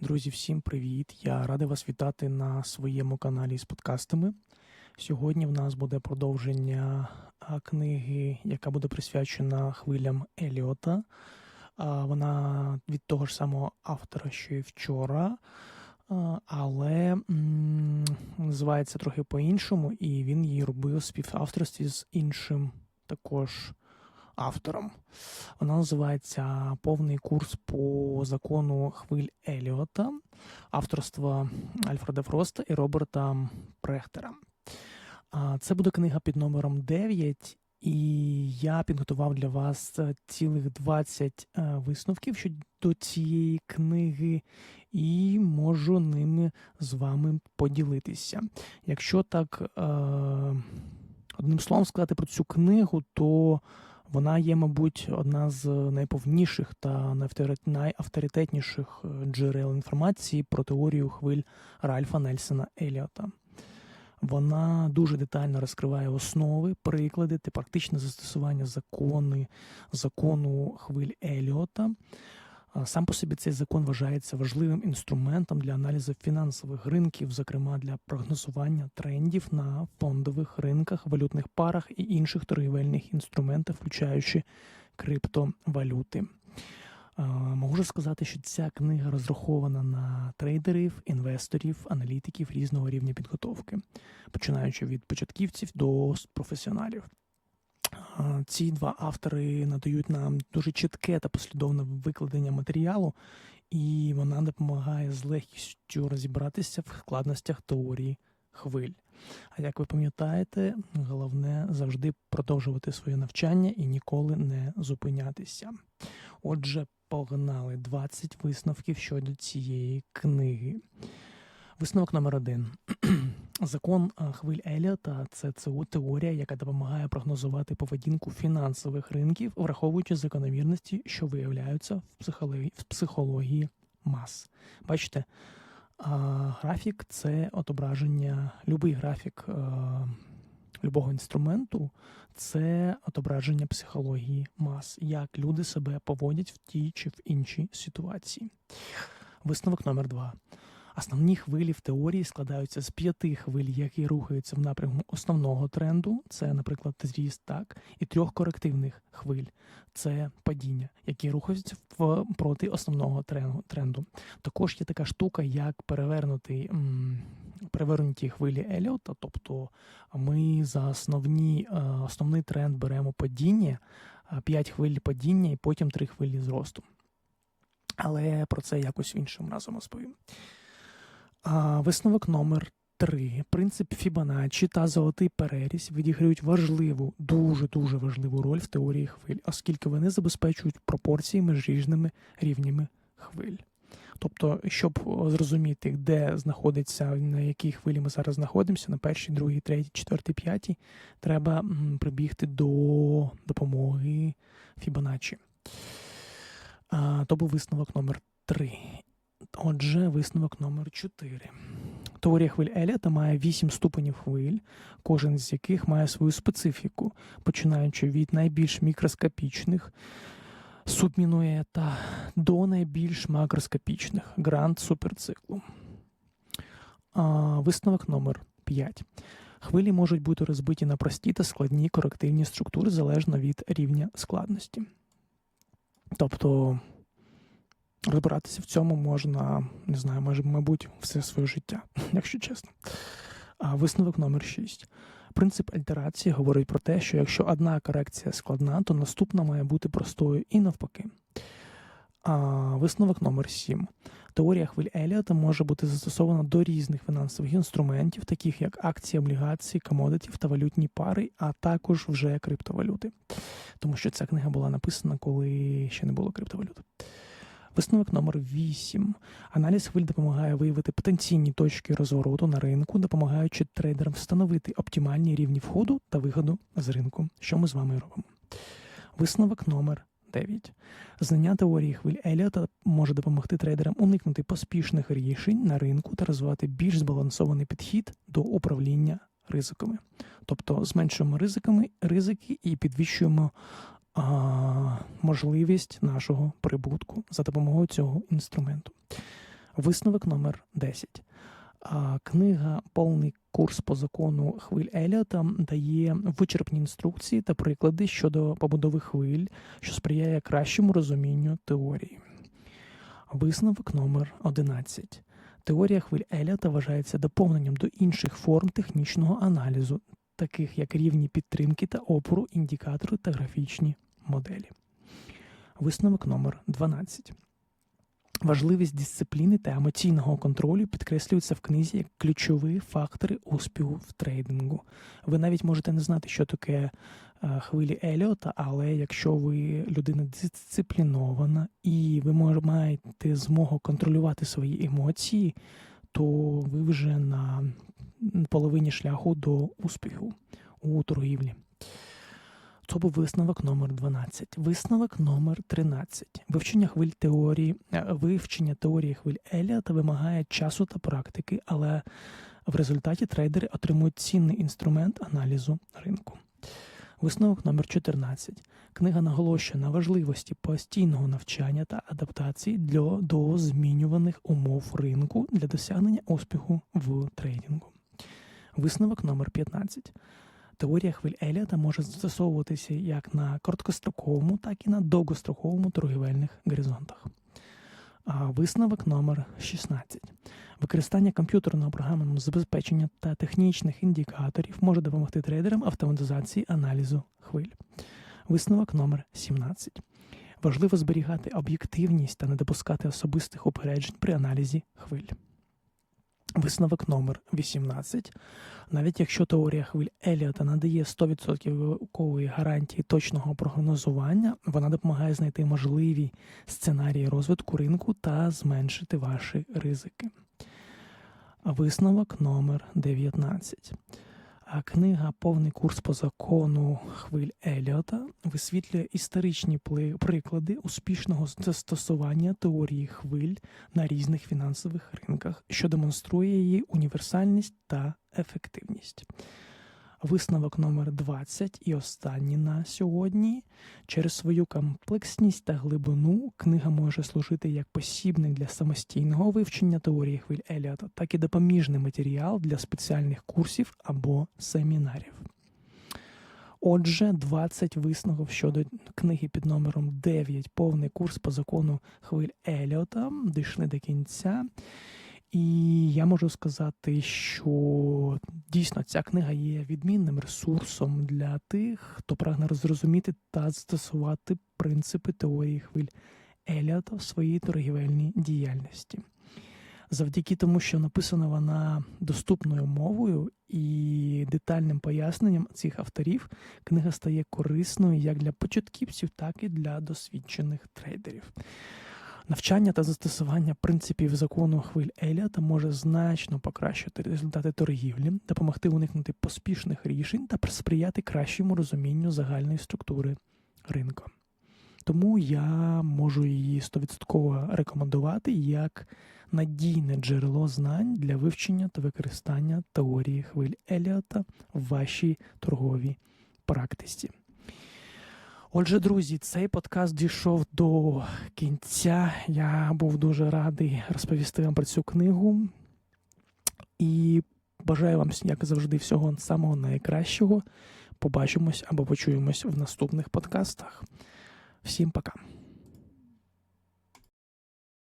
Друзі, всім привіт! Я радий вас вітати на своєму каналі з подкастами. Сьогодні в нас буде продовження книги, яка буде присвячена хвилям Еліота. Вона від того ж самого автора, що і вчора, але називається трохи по-іншому, і він її робив співавторстві з іншим також автором. Вона називається Повний курс по закону хвиль Еліота авторства Альфреда Фроста і Роберта Прехтера. Це буде книга під номером 9, і я підготував для вас цілих 20 е, висновків щодо цієї книги, і можу ними з вами поділитися. Якщо так е, одним словом сказати про цю книгу, то вона є, мабуть, одна з найповніших та найавторитетніших е, джерел інформації про теорію хвиль Ральфа Нельсона Еліота. Вона дуже детально розкриває основи, приклади та практичне застосування закони, закону хвиль Еліота. Сам по собі цей закон вважається важливим інструментом для аналізу фінансових ринків, зокрема для прогнозування трендів на фондових ринках, валютних парах і інших торгівельних інструментах, включаючи криптовалюти. Можу сказати, що ця книга розрахована на трейдерів, інвесторів, аналітиків різного рівня підготовки, починаючи від початківців до професіоналів. Ці два автори надають нам дуже чітке та послідовне викладення матеріалу, і вона допомагає з легкістю розібратися в складностях теорії хвиль. А як ви пам'ятаєте, головне завжди продовжувати своє навчання і ніколи не зупинятися. Отже, погнали 20 висновків щодо цієї книги. Висновок номер один. Закон хвиль Еліота це це теорія, яка допомагає прогнозувати поведінку фінансових ринків, враховуючи закономірності, що виявляються в психології, мас. Бачите, графік це отображення, любий графік любого інструменту це отображення психології мас, як люди себе поводять в тій чи в іншій ситуації. Висновок номер два. Основні хвилі в теорії складаються з п'яти хвиль, які рухаються в напрямку основного тренду, це, наприклад, зріст, так, і трьох корективних хвиль, це падіння, які рухаються в проти основного тренду. Також є така штука, як перевернутий, м, перевернуті хвилі Еліота, тобто ми за основні, е, основний тренд беремо падіння, 5 хвиль падіння і потім 3 хвилі зросту. Але про це якось іншим разом розповім. Висновок номер 3. Принцип Фібоначчі та золотий переріз відіграють важливу, дуже дуже важливу роль в теорії хвиль, оскільки вони забезпечують пропорції між різними рівнями хвиль. Тобто, щоб зрозуміти, де знаходиться, на якій хвилі ми зараз знаходимося, на першій, другій, третій, четвертій, п'ятій, треба прибігти до допомоги Фібоначчі. То був висновок номер 3. Отже, висновок номер 4. Теорія хвиль Еліота має 8 ступенів хвиль, кожен з яких має свою специфіку, починаючи від найбільш мікроскопічних субмінуета до найбільш макроскопічних гранд суперциклу. А, Висновок номер 5. Хвилі можуть бути розбиті на прості та складні корективні структури залежно від рівня складності. Тобто розбиратися в цьому можна, не знаю, може, мабуть, все своє життя, якщо чесно. А висновок номер 6. Принцип альтерації говорить про те, що якщо одна корекція складна, то наступна має бути простою і навпаки. А, висновок номер 7. Теорія хвиль Еліота може бути застосована до різних фінансових інструментів, таких як акції, облігації, комодитів та валютні пари, а також вже криптовалюти. Тому що ця книга була написана, коли ще не було криптовалют. Висновок номер 8. Аналіз хвиль допомагає виявити потенційні точки розвороту на ринку, допомагаючи трейдерам встановити оптимальні рівні входу та виходу з ринку, що ми з вами робимо. Висновок номер 9. Знання теорії хвиль Еліота може допомогти трейдерам уникнути поспішних рішень на ринку та розвивати більш збалансований підхід до управління ризиками. Тобто зменшуємо ризиками, ризики і підвищуємо можливість нашого прибутку за допомогою цього інструменту. Висновок номер 10. Книга Повний курс по закону хвиль Еліота дає вичерпні інструкції та приклади щодо побудови хвиль, що сприяє кращому розумінню теорії. Висновок номер 11. Теорія хвиль Еліота вважається доповненням до інших форм технічного аналізу, таких як рівні підтримки та опору, індикатори та графічні моделі. Висновок номер 12. Важливість дисципліни та емоційного контролю підкреслюється в книзі як ключові фактори успіху в трейдингу. Ви навіть можете не знати, що таке е, хвилі Еліота, але якщо ви людина дисциплінована і ви маєте змогу контролювати свої емоції, то ви вже на половині шляху до успіху у торгівлі. Був висновок номер 12. Висновок номер 13. Вивчення хвиль теорії, е, вивчення теорії хвиль Еліота вимагає часу та практики, але в результаті трейдери отримують цінний інструмент аналізу ринку. Висновок номер 14. Книга наголошує на важливості постійного навчання та адаптації для, до змінюваних умов ринку для досягнення успіху в трейдингу. Висновок номер 15. Теорія хвиль Еліота може застосовуватися як на короткостроковому, так і на довгостроковому торгівельних горизонтах. Висновок номер 16. Використання комп'ютерного програмного забезпечення та технічних індикаторів може допомогти трейдерам автоматизації аналізу хвиль. Висновок номер 17. Важливо зберігати об'єктивність та не допускати особистих упереджень при аналізі хвиль. Висновок номер 18. Навіть якщо теорія хвиль Еліота надає 100% гарантії точного прогнозування, вона допомагає знайти можливі сценарії розвитку ринку та зменшити ваші ризики. Висновок номер 19. Книга Повний курс по закону хвиль Еліота висвітлює історичні приклади успішного застосування теорії хвиль на різних фінансових ринках, що демонструє її універсальність та ефективність. Висновок номер 20 і останній на сьогодні. Через свою комплексність та глибину книга може служити як посібник для самостійного вивчення теорії хвиль Еліота, так і допоміжний матеріал для спеціальних курсів або семінарів. Отже, 20 висновків щодо книги під номером 9, повний курс по закону хвиль Еліота, дійшли до кінця. І я можу сказати, що дійсно ця книга є відмінним ресурсом для тих, хто прагне зрозуміти та застосувати принципи теорії хвиль Еліота в своїй торгівельній діяльності. Завдяки тому, що написана вона доступною мовою і детальним поясненням цих авторів, книга стає корисною як для початківців, так і для досвідчених трейдерів. Навчання та застосування принципів закону хвиль Еліота може значно покращити результати торгівлі, допомогти уникнути поспішних рішень та сприяти кращому розумінню загальної структури ринку. Тому я можу її 100% рекомендувати як надійне джерело знань для вивчення та використання теорії хвиль Еліота в вашій торговій практиці. Отже, друзі, цей подкаст дійшов до кінця. Я був дуже радий розповісти вам про цю книгу. І бажаю вам, як завжди, всього самого найкращого. Побачимось або почуємось в наступних подкастах. Всім пока.